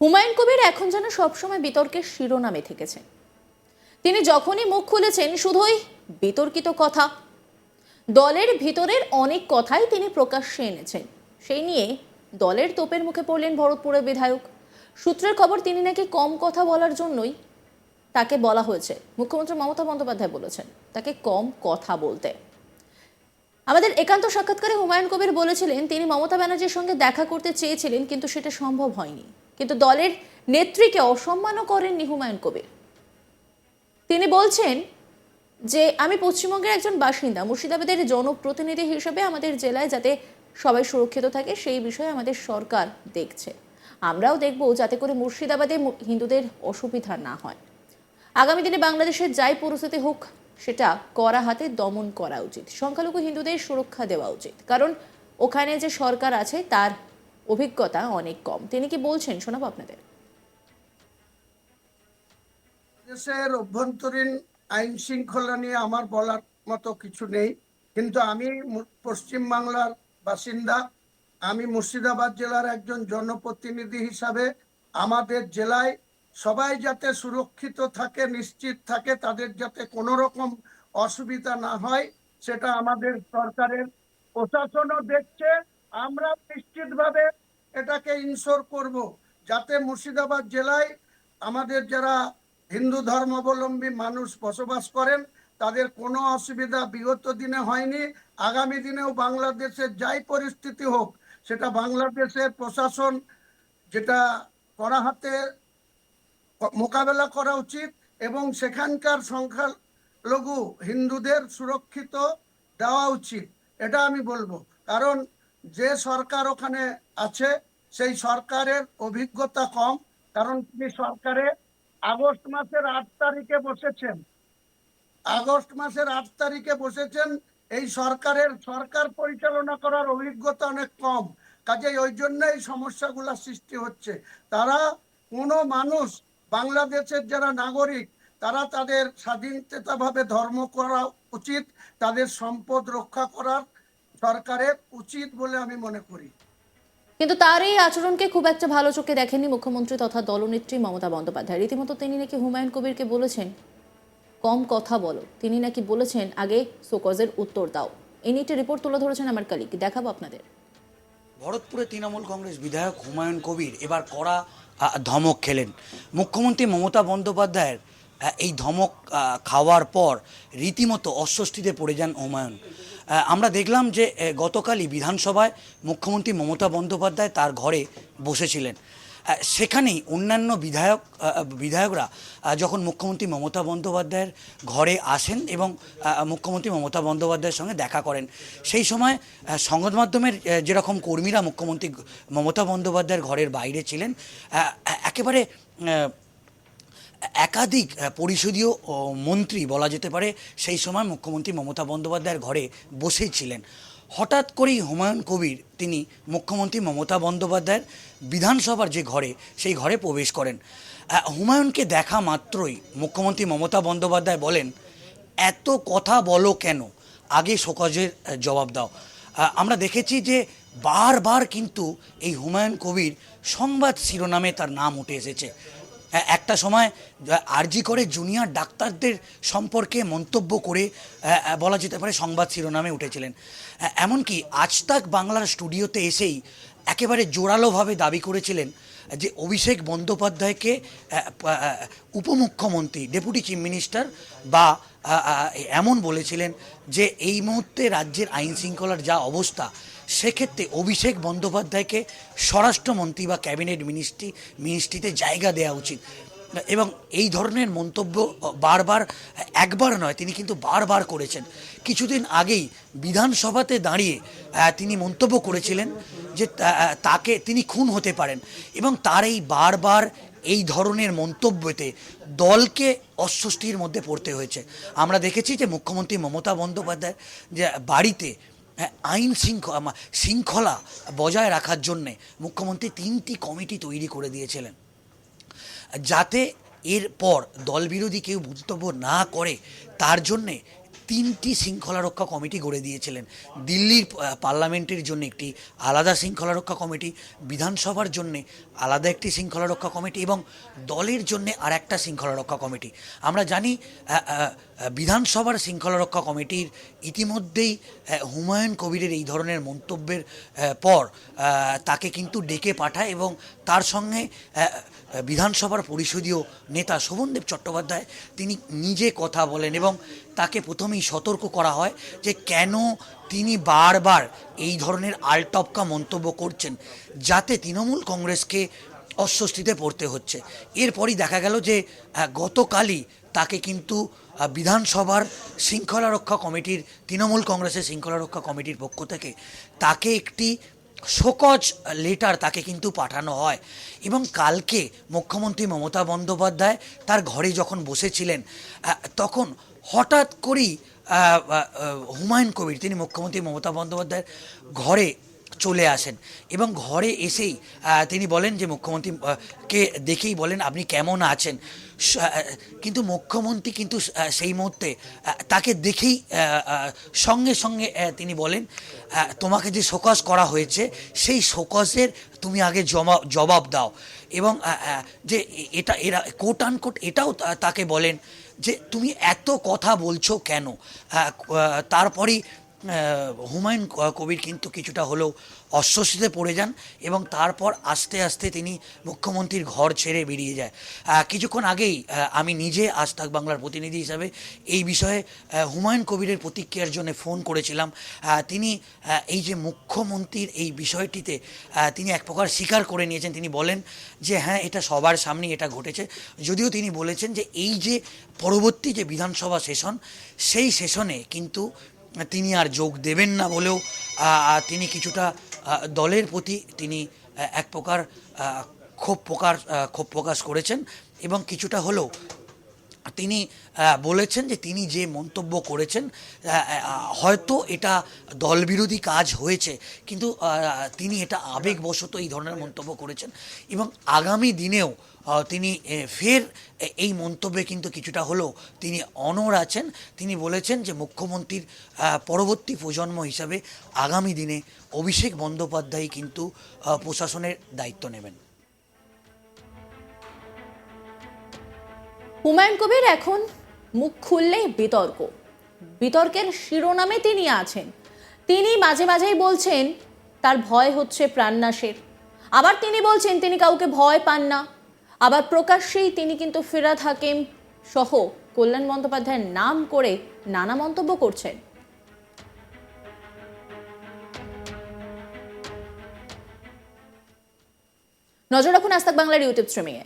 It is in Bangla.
হুমায়ুন কবির এখন যেন সবসময় বিতর্কের শিরোনামে থেকেছেন তিনি যখনই মুখ খুলেছেন, শুধুই বিতর্কিত কথা। দলের ভিতরের অনেক কথাই তিনি প্রকাশ্যে এনেছেন। সেই নিয়ে দলের তোপের মুখে পড়লেন ভরতপুরের বিধায়ক। সূত্রের খবর, তিনি নাকি কম কথা বলার জন্যই তাকে বলা হয়েছে। মুখ্যমন্ত্রী মমতা বন্দ্যোপাধ্যায় বলেছেন, তাকে কম কথা বলতে। আমাদের একান্ত সাক্ষাৎকারে হুমায়ুন কবির বলেছিলেন, তিনি মমতা ব্যানার্জির সঙ্গে দেখা করতে চেয়েছিলেন, কিন্তু সেটা সম্ভব হয়নি। কিন্তু দলের নেত্রীকে অসম্মানও করেননি হুমায়ুন কবির। তিনি বলছেন যে, আমি পশ্চিমবঙ্গের একজন বাসিন্দা। মুর্শিদাবাদের জনপ্রতিনিধি হিসেবে আমাদের জেলায় যাতে সবাই সুরক্ষিত থাকে, সেই বিষয়ে আমাদের সরকার দেখছে। আমরাও দেখব যাতে করে মুর্শিদাবাদে হিন্দুদের অসুবিধা না হয়। আগামী দিনে বাংলাদেশের যাই পরিস্থিতি হোক, সেটা করা হাতে দমন করা উচিত। সংখ্যালঘু হিন্দুদের সুরক্ষা দেওয়া উচিত। কারণ ওখানে যে সরকার আছে, তার অভিজ্ঞতা অনেক কম। তিনি কি বলছেন? শোনাবো আপনাদের। দেশের অভ্যন্তরীণ আইন শৃঙ্খলা নিয়ে আমার বলার মতো কিছু নেই। কিন্তু আমি মু- পশ্চিমবাংলার বাসিন্দা। আমি মুর্শিদাবাদ জেলার একজন জনপ্রতিনিধি হিসাবে আমাদের জেলায় সবাই যাতে সুরক্ষিত থাকে, নিশ্চিত থাকে, তাদের যাতে কোনো রকম অসুবিধা না হয়, সেটা আমাদের সরকারের প্রশাসনও দেখছে। আমরা নিশ্চিতভাবে এটাকে ইনশোর করব যাতে মুর্শিদাবাদ জেলায় আমাদের যারা হিন্দু ধর্মাবলম্বী মানুষ বসবাস করেন, তাদের কোনো অসুবিধা বিগত দিনে হয়নি, আগামী দিনেও বাংলাদেশের যাই পরিস্থিতি হোক, সেটা বাংলাদেশের প্রশাসন যেটা করা হাতে মোকাবেলা করা উচিত এবং সেখানকার সংখ্যালঘু হিন্দুদের সুরক্ষিত দেওয়া উচিত, এটা আমি বলব। কারণ যে সরকার ওখানে আছে, সেই সরকারের অভিজ্ঞতা কম, কারণ তিনি সরকারে আগস্ট মাসের আট তারিখে বসেছেন। আগস্ট মাসের আট তারিখে বসেছেন, এই সরকারের সরকার পরিচালনা করার অভিজ্ঞতা অনেক কম। কাজেই ওই জন্য এই সমস্যাগুলো সৃষ্টি হচ্ছে। তারা কোনো মানুষ, বাংলাদেশের যারা নাগরিক, তারা তাদের স্বাধীনতাভাবে ধর্ম করা উচিত, তাদের সম্পদ রক্ষা করার সরকারের উচিত বলে আমি মনে করি। কিন্তু তার এই আচরণকে খুব একটা ভালো চোখে দেখেননি মুখ্যমন্ত্রী তথা দলনেত্রী মমতা বন্দ্যোপাধ্যায়। রীতিমতো তিনি নাকি হুমায়ুন কবিরকে বলেছেন কম কথা বলো। তিনি নাকি বলেছেন আগে সোকজের উত্তর দাও। এই নিয়ে একটি রিপোর্ট তুলে ধরেছেন আমার কালিক দেখাবো আপনাদের। ভরতপুরে তৃণমূল কংগ্রেস বিধায়ক হুমায়ুন কবির এবার কড়া ধমক খেলেন। মুখ্যমন্ত্রী মমতা বন্দ্যোপাধ্যায়ের এই ধমক খাওয়ার পর রীতিমতো অস্বস্তিতে পড়ে যান হুমায়ুন। আমরা দেখলাম যে গতকালই বিধানসভায় মুখ্যমন্ত্রী মমতা বন্দ্যোপাধ্যায় তার ঘরে বসেছিলেন। সেখানেই অন্যান্য বিধায়ক বিধায়করা যখন মুখ্যমন্ত্রী মমতা বন্দ্যোপাধ্যায়ের ঘরে আসেন এবং মুখ্যমন্ত্রী মমতা বন্দ্যোপাধ্যায়ের সঙ্গে দেখা করেন, সেই সময় সংবাদ মাধ্যমের যেরকম কর্মীরা মুখ্যমন্ত্রী মমতা বন্দ্যোপাধ্যায়ের ঘরের বাইরে ছিলেন একেবারে একাধিক পরিষদীয় মন্ত্রী বলা যেতে পারে, সেই সময় মুখ্যমন্ত্রী মমতা বন্দ্যোপাধ্যায়ের ঘরে বসেই ছিলেন হঠাৎ করেই হুমায়ুন কবির, তিনি মুখ্যমন্ত্রী মমতা বন্দ্যোপাধ্যায়ের বিধানসভার যে ঘরে, সেই ঘরে প্রবেশ করেন। হুমায়ুনকে দেখা মাত্রই মুখ্যমন্ত্রী মমতা বন্দ্যোপাধ্যায় বলেন, এত কথা বলো কেন? আগে শোকজের জবাব দাও। আমরা দেখেছি যে বারবার কিন্তু এই হুমায়ুন কবির সংবাদ শিরোনামে তার নাম উঠে এসেছে। একটা সময় আরজি করে জুনিয়র ডাক্তারদের সম্পর্কে মন্তব্য করে বলা যেতে পারে সংবাদ শিরোনামে উঠেছিলেন। এমনকি আজ তাক বাংলার স্টুডিওতে এসেই একেবারে জোরালোভাবে দাবি করেছিলেন যে অভিষেক বন্দ্যোপাধ্যায়কে উপমুখ্যমন্ত্রী, ডেপুটি চিফ মিনিস্টার বা এমন বলেছিলেন যে এই মুহূর্তে রাজ্যের আইন শৃঙ্খলার যা অবস্থা সেক্ষেত্রে অভিষেক বন্দ্যোপাধ্যায়কে স্বরাষ্ট্রমন্ত্রী বা ক্যাবিনেট মিনিস্ট্রি, মিনিস্ট্রিতে জায়গা দেওয়া উচিত। এবং এই ধরনের মন্তব্য বারবার, একবার নয়, তিনি কিন্তু বারবার করেছেন। কিছুদিন আগেই বিধানসভাতে দাঁড়িয়ে তিনি মন্তব্য করেছিলেন যে তাকে, তিনি খুন হতে পারেন। এবং তার এই বারবার এই ধরনের মন্তব্যতে দলকে অস্বস্তির মধ্যে পড়তে হয়েছে। আমরা দেখেছি যে মুখ্যমন্ত্রী মমতা বন্দ্যোপাধ্যায় যে বাড়িতে আইন শৃঙ্খলা শৃঙ্খলা বজায় রাখার জন্যে মুখ্যমন্ত্রী তিনটি কমিটি তৈরি করে দিয়েছিলেন। যাতে এরপর দলবিরোধী কেউ মন্তব্য না করে, তার জন্যে তিনটি শৃঙ্খলা রক্ষা কমিটি গড়ে দিয়েছিলেন। দিল্লির পার্লামেন্টের জন্য একটি আলাদা শৃঙ্খলা রক্ষা কমিটি, বিধানসভার জন্য আলাদা একটি শৃঙ্খলা রক্ষা কমিটি এবং দলের জন্য আর একটা শৃঙ্খলা রক্ষা কমিটি। আমরা জানি বিধানসভার শৃঙ্খলা রক্ষা কমিটির ইতিমধ্যেই হুমায়ুন কবিরের এই ধরনের মন্তব্যের পর তাকে কিন্তু ডেকে পাঠায় এবং তার সঙ্গে বিধানসভার পরিষদীয় নেতা শোভনদেব চট্টোপাধ্যায়, তিনি নিজে কথা বলেন এবং তাকে প্রথমেই সতর্ক করা হয় যে কেন তিনি বারবার এই ধরনের আলটপকা মন্তব্য করছেন, যাতে তৃণমূল কংগ্রেসকে অস্বস্তিতে পড়তে হচ্ছে। এরপরই দেখা গেল যে গতকালই তাকে কিন্তু বিধানসভার শৃঙ্খলা রক্ষা কমিটির, তৃণমূল কংগ্রেসের শৃঙ্খলা রক্ষা কমিটির পক্ষ থেকে তাকে একটি শোকজ লেটার তাকে কিন্তু পাঠানো হয়। এবং কালকে মুখ্যমন্ত্রী মমতা বন্দ্যোপাধ্যায় তার ঘরে যখন বসেছিলেন তখন হঠাৎ করেই হুমায়ুন কবির, তিনি মুখ্যমন্ত্রী মমতা বন্দ্যোপাধ্যায়ের ঘরে চলে আসেন। এবং ঘরে এসেই তিনি বলেন যে মুখ্যমন্ত্রী কে দেখেই বলেন আপনি কেমন আছেন। কিন্তু মুখ্যমন্ত্রী কিন্তু সেই মুহূর্তে তাকে দেখেই সঙ্গে সঙ্গে তিনি বলেন তোমাকে যে শোকজ করা হয়েছে, সেই শোকজের তুমি আগে জমা- জবাব দাও। এবং যে এটা, এরা কোট আনকোট এটাও তাকে বলেন যে, তুমি এত কথা বলছো কেন? তারপরেই হুমায়ুন কবির কিন্তু কিছুটা হলেও অস্বস্তিতে পড়ে যান এবং তারপর আস্তে আস্তে তিনি মুখ্যমন্ত্রীর ঘর ছেড়ে বেরিয়ে যায়। কিছুক্ষণ আগেই আমি নিজে আজ তাক বাংলার প্রতিনিধি হিসাবে এই বিষয়ে হুমায়ুন কবিরের প্রতিক্রিয়ার জন্য ফোন করেছিলাম। তিনি এই যে মুখ্যমন্ত্রীর এই বিষয়টিতে তিনি এক প্রকার স্বীকার করে নিয়েছেন। তিনি বলেন যে হ্যাঁ এটা সবার সামনেই এটা ঘটেছে। যদিও তিনি বলেছেন যে, এই যে পরবর্তী যে বিধানসভা সেশন, সেই সেশনে কিন্তু তিনি আর যোগ দেবেন না বলেও তিনি কিছুটা দলের প্রতি তিনি এক প্রকার ক্ষোভ প্রকার ক্ষোভ প্রকাশ করেছেন এবং কিছুটা হলেও তিনি বলেছেন যে তিনি যে মন্তব্য করেছেন হয়তো এটা দলবিরোধী কাজ হয়েছে, কিন্তু তিনি এটা আবেগবশত এই ধরনের মন্তব্য করেছেন। এবং আগামী দিনেও তিনি ফের এই মন্তব্যে কিন্তু কিছুটা হলেও তিনি অনর আছেন। তিনি বলেছেন যে মুখ্যমন্ত্রীর পরবর্তী প্রজন্ম হিসাবে আগামী দিনে অভিষেক বন্দ্যোপাধ্যায় কিন্তু প্রশাসনের দায়িত্ব নেবেন। হুমায়ুন কবির এখন মুখ খুললেই বিতর্ক। বিতর্কের শিরোনামে তিনি আছেন। তিনি মাঝে মাঝেই বলছেন, তার ভয় হচ্ছে প্রাণনাশের। আবার তিনি বলছেন, তিনি কাউকে ভয় পান না। আবার প্রকাশ্যেই তিনি কিন্তু ফিরাদ হাকিম সহ কল্যাণ বন্দ্যোপাধ্যায়ের নাম করে নানা মন্তব্য করছেন। নজর রাখুন আস্তাক বাংলার ইউটিউব স্ট্রিমিংয়ে।